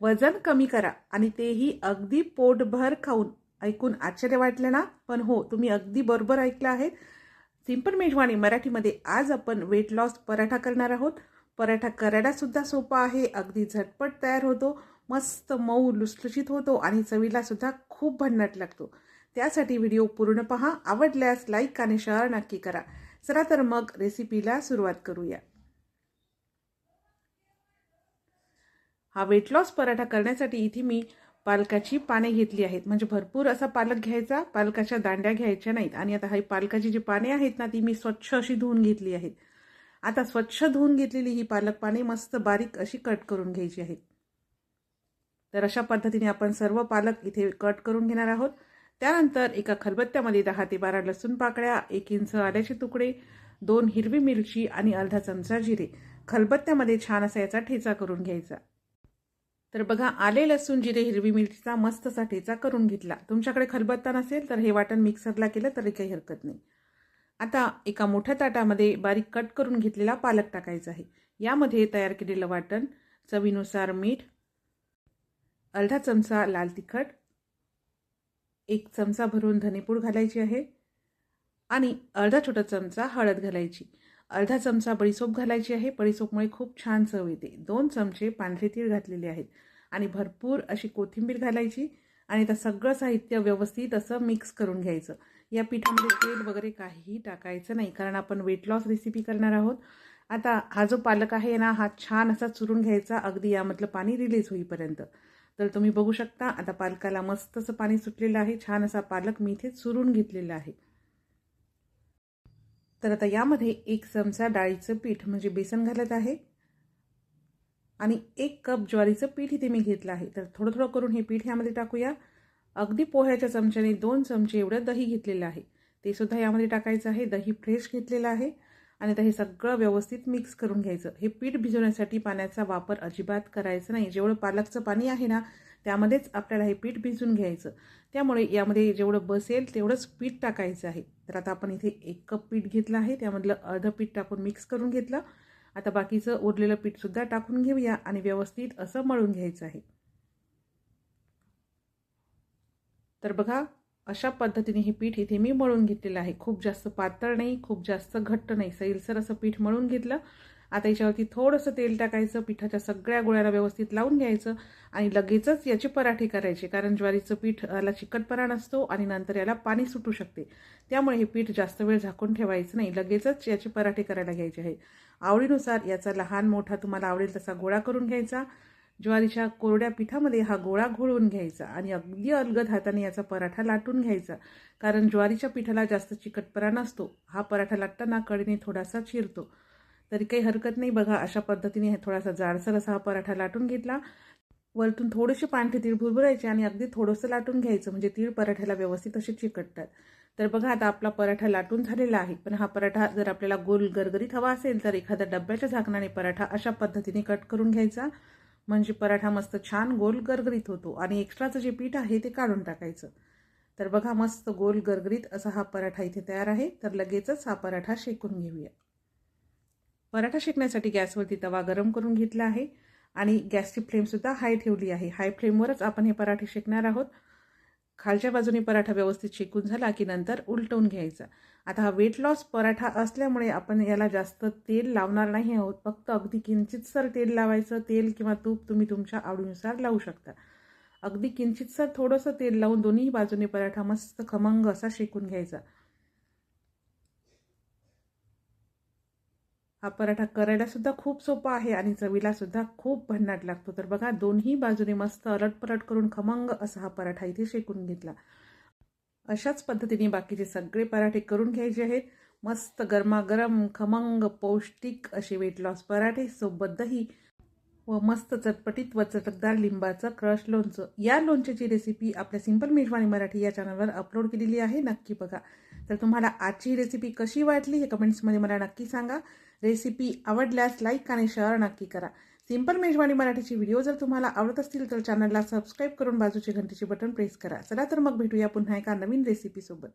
वजन कमी करा आणि तेही अगदी पोटभर खाऊन. ऐकून आश्चर्य वाटलं ना? पण हो तुम्ही अगदी बरोबर ऐकलं आहे. सिंपल मेजवानी मराठीमध्ये आज आपण वेट लॉस पराठा करणार आहोत. पराठा करायला सुद्धा सोपा आहे अगदी झटपट तयार होतो मस्त मऊ लुसलुशीत होतो आणि चवीला सुद्धा खूप भन्नाट लागतो. त्यासाठी व्हिडिओ पूर्ण पहा आवडल्यास लाईक आणि शेअर नक्की करा. चला तर मग रेसिपीला सुरुवात करूया. हा वेट लॉस पराठा करण्यासाठी इथे मी पालकाची पाने घेतली आहेत. म्हणजे भरपूर असा पालक घ्यायचा पालकाच्या दांड्या घ्यायच्या नाहीत. आणि आता ही पालकाची जी पाने आहेत ना ती मी स्वच्छ अशी धुवून घेतली आहेत. आता स्वच्छ धुवून घेतलेली ही पालक पाने मस्त बारीक अशी कट करून घ्यायची आहेत. तर अशा पद्धतीने आपण सर्व पालक इथे कट करून घेणार आहोत. त्यानंतर एका खलबत्त्यामध्ये दहा ते बारा लसूण पाकळ्या एक इंच आल्याचे तुकडे दोन हिरवी मिरची आणि अर्धा चमचा जिरे. खलबत्त्यामध्ये छान असा याचा ठेचा करून घ्यायचा. तर बघा आले लसूण जिरे हिरवी मिरचीचा मस्त साठीचा करून घेतला. तुमच्याकडे खलबत्ता नसेल तर हे वाटण मिक्सरला केलं तरी काही हरकत नाही. आता एका मोठ्या ताटामध्ये बारीक कट करून घेतलेला पालक टाकायचा आहे. यामध्ये तयार केलेलं वाटण चवीनुसार मीठ अर्धा चमचा लाल तिखट एक चमचा भरून धनेपूड घालायची आहे आणि अर्धा छोटा चमचा हळद घालायची. अर्धा चमचा बडीसोप घालायची आहे. बडीसोपमुळे खूप छान चव येते. दोन चमचे पांढरे तीळ घातलेले आहेत आणि भरपूर अशी कोथिंबीर घालायची आणि त्या सगळं साहित्य व्यवस्थित असं मिक्स करून घ्यायचं. या पिठामध्ये तेल वगैरे काहीही टाकायचं नाही कारण आपण वेट लॉस रेसिपी करणार आहोत. आता हा जो पालक आहे ना हा छान असा चुरून घ्यायचा. अगदी यामधलं पाणी रिलीज होईपर्यंत. तर तुम्ही बघू शकता आता पालकाला मस्त असं पाणी सुटलेलं आहे. छान असा पालक मी इथे चुरून घेतलेला आहे. तर आता यामध्ये एक चमचा डाळीचं पीठ म्हणजे बेसन घालत आहे. आणि एक कप ज्वारीचं पीठ इथे मी घेतलं आहे. तर थोडं थोडं करून हे पीठ यामध्ये टाकूया. अगदी पोह्याच्या चमच्याने दोन चमचे एवढं दही घेतलेलं आहे. ते सुद्धा यामध्ये टाकायचं आहे. दही फ्रेश घेतलेलं आहे. आणि आता हे सगळं व्यवस्थित मिक्स करून घ्यायचं. हे पीठ भिजवण्यासाठी पाण्याचा वापर अजिबात करायचा नाही. जेवढं पालकचं पाणी आहे ना त्यामध्येच आपल्याला हे पीठ भिजून घ्यायचं. त्यामुळे यामध्ये जेवढं बसेल तेवढंच पीठ टाकायचं आहे. तर आता आपण इथे एक कप पीठ घेतलं आहे. त्यामधलं अर्धं पीठ टाकून मिक्स करून घेतलं. आता बाकीचं उरलेलं पीठसुद्धा टाकून घेऊया आणि व्यवस्थित असं मळून घ्यायचं आहे. तर बघा अशा पद्धतीने हे पीठ इथे मी मळून घेतलेलं आहे. खूप जास्त पातळ नाही खूप जास्त घट्ट नाही. सैलसर असं पीठ मळून घेतलं. आता याच्यावरती थोडंसं तेल टाकायचं पिठाच्या सगळ्या गोळ्याला व्यवस्थित लावून घ्यायचं आणि लगेचच याचे पराठे करायचे. कारण ज्वारीचं पीठ याला चिकटपणा नसतो आणि नंतर याला पाणी सुटू शकते. त्यामुळे हे पीठ जास्त वेळ झाकून ठेवायचं नाही. लगेचच याचे पराठे करायला घ्यायचे आहे. आवडीनुसार याचा लहान मोठा तुम्हाला आवडेल तसा गोळा करून घ्यायचा. ज्वारीच्या कोरड्या पिठामध्ये हा गोळा घोळवून घ्यायचा आणि अगदी अलगद हाताने याचा पराठा लाटून घ्यायचा. कारण ज्वारीच्या पिठाला जास्त चिकटपणा नसतो. हा पराठा लाटताना कडीने थोडासा चिरतो. तरी काही हरकत नाही. बघा अशा पद्धतीने थोडासा जाडसर असा हा पराठा लाटून घेतला. वरतून थोडेसे पांढरे तीळ भुरभुरायचे आणि अगदी थोडंसं लाटून घ्यायचं. म्हणजे तीळ पराठ्याला व्यवस्थित असे चिकटतात. तर बघा आता आपला पराठा लाटून झालेला आहे. पण हा पराठा जर आपल्याला गोल गरगरीत हवा असेल तर एखाद्या डब्याच्या झाकणाने पराठा अशा पद्धतीने कट करून घ्यायचा. म्हणजे पराठा मस्त छान गोल गरगरीत होतो आणि एक्स्ट्राचं जे पीठ आहे ते काढून टाकायचं. तर बघा मस्त गोल गरगरीत असा हा पराठा इथे तयार आहे. तर लगेचच हा पराठा शेकून घेऊया. पराठा शेकण्यासाठी गॅसवरती तवा गरम करून घेतला आहे आणि गॅसची फ्लेमसुद्धा हाय ठेवली आहे. हाय फ्लेमवरच आपण हे पराठे शेकणार आहोत. खालच्या बाजूने पराठा व्यवस्थित शेकून झाला की नंतर उलटवून घ्यायचा. आता हा वेट लॉस पराठा असल्यामुळे आपण याला जास्त तेल लावणार नाही आहोत. फक्त अगदी किंचितसर तेल लावायचं. तेल किंवा तूप तुम्ही तुमच्या आवडीनुसार लावू शकता. अगदी किंचितसर थोडंसं तेल लावून दोन्ही बाजूने पराठा मस्त खमंग असा शेकून घ्यायचा. हा पराठा करायला सुद्धा खूप सोपा आहे आणि चवीला सुद्धा खूप भन्नाट लागतो. तर बघा दोन्ही बाजूने मस्त अलटपलट करून खमंग असा हा पराठा इथे शेकून घेतला. अशाच पद्धतीने बाकीचे सगळे पराठे करून घ्यायचे आहेत. मस्त गरमागरम खमंग पौष्टिक असे वेट लॉस पराठे सोबत दही व मस्त चटपटीत व चटकदार लिंबाचं क्रश लोणचं. या लोणच्याची रेसिपी आपल्या सिंपल मेजवानी मराठी या चॅनलवर अपलोड केलेली आहे. नक्की बघा. तर तुम्हाला आजची रेसिपी कशी वाटली हे कमेंट्समध्ये मला नक्की सांगा. रेसिपी आवडल्यास लाईक आणि शेअर नक्की करा. सिंपल मेजवानी मराठीचे व्हिडिओ जर तुम्हाला आवडत असतील तर चॅनलला सबस्क्राईब करून बाजूची घंटीचे बटन प्रेस करा. चला तर मग भेटूया पुन्हा एका नवीन रेसिपीसोबत